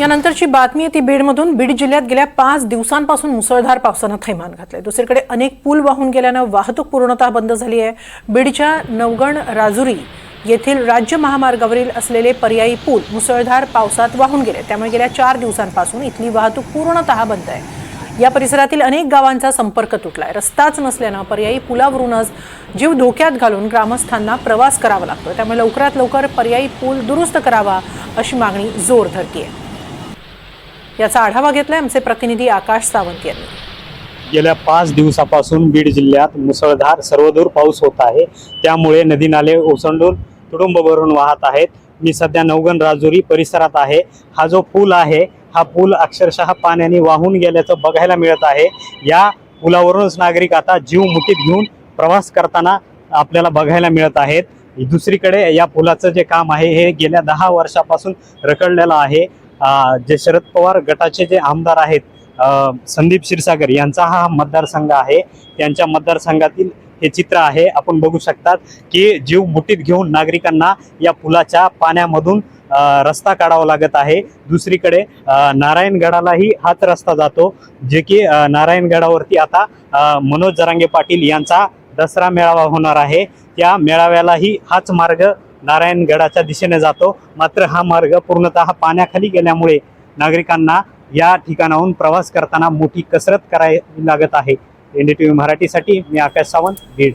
यानंतरची बातमी आहे ती बीडमधून. बीड जिल्ह्यात गेल्या पाच दिवसांपासून मुसळधार पावसानं थैमान घातलंय. दुसरीकडे अनेक पूल वाहून गेल्यानं वाहतूक पूर्णतः बंद झाली आहे. बीडच्या नवगण राजुरी येथील राज्य महामार्गावरील असलेले पर्यायी पूल मुसळधार पावसात वाहून गेले. त्यामुळे गेल्या चार दिवसांपासून इथली वाहतूक पूर्णतः बंद आहे. या परिसरातील अनेक गावांचा संपर्क तुटलाय. रस्ताच नसल्यानं पर्यायी पुलावरूनच जीव धोक्यात घालून ग्रामस्थांना प्रवास करावा लागतो त्यामुळे लवकरात लवकर पर्यायी पूल दुरुस्त करावा अशी मागणी जोर आहे. याचा आढावा घेतलाय आमचे प्रतिनिधी आकाश सावंत यांनी. गेल्या पाच दिवसापासून बीड जिल्ह्यात मुसळधार सर्वदूर पाऊस होत आहे. त्यामुळे नदी नाले ओसंडून तुडुंब भरून वाहत आहेत. मी सध्या नवगण राजुरी परिसरात आहे. हा जो पूल आहे हा पूल अक्षरशः पाण्याने वाहून गेल्याचं बघायला मिळत आहे. या पुलावरूनच नागरिक आता जीव मुठीत घेऊन प्रवास करताना आपल्याला बघायला मिळत आहेत. दुसरीकडे या पुलाचं जे काम आहे हे गेल्या दहा वर्षापासून रखडलेलं आहे. जे शरद पवार गटाचे जे आमदार आहेत संदीप क्षीरसागर यांचा हा मतदारसंघ आहे. त्यांच्या मतदारसंघातील हे चित्र आहे. आपण बघू शकतात की जीव मुठीत घेऊन नागरिकांना या पुलाच्या पाण्यामधून रस्ता काढावा लागत आहे. दुसरीकडे नारायणगडालाही हाच रस्ता जातो जे की नारायणगडावरती आता मनोज जरांगे पाटील यांचा दसरा मेळावा होणार आहे. त्या मेळाव्यालाही हाच मार्ग नारायणगडाच्या दिशेने जातो. मात्र हा मार्ग पूर्णतः पाण्याखाली गेल्यामुळे नागरिकांना या ठिकाणाहून प्रवास करताना मोठी कसरत करावी लागत आहे. एनडीटीव्ही मराठीसाठी मी आकाश सावंत बीड.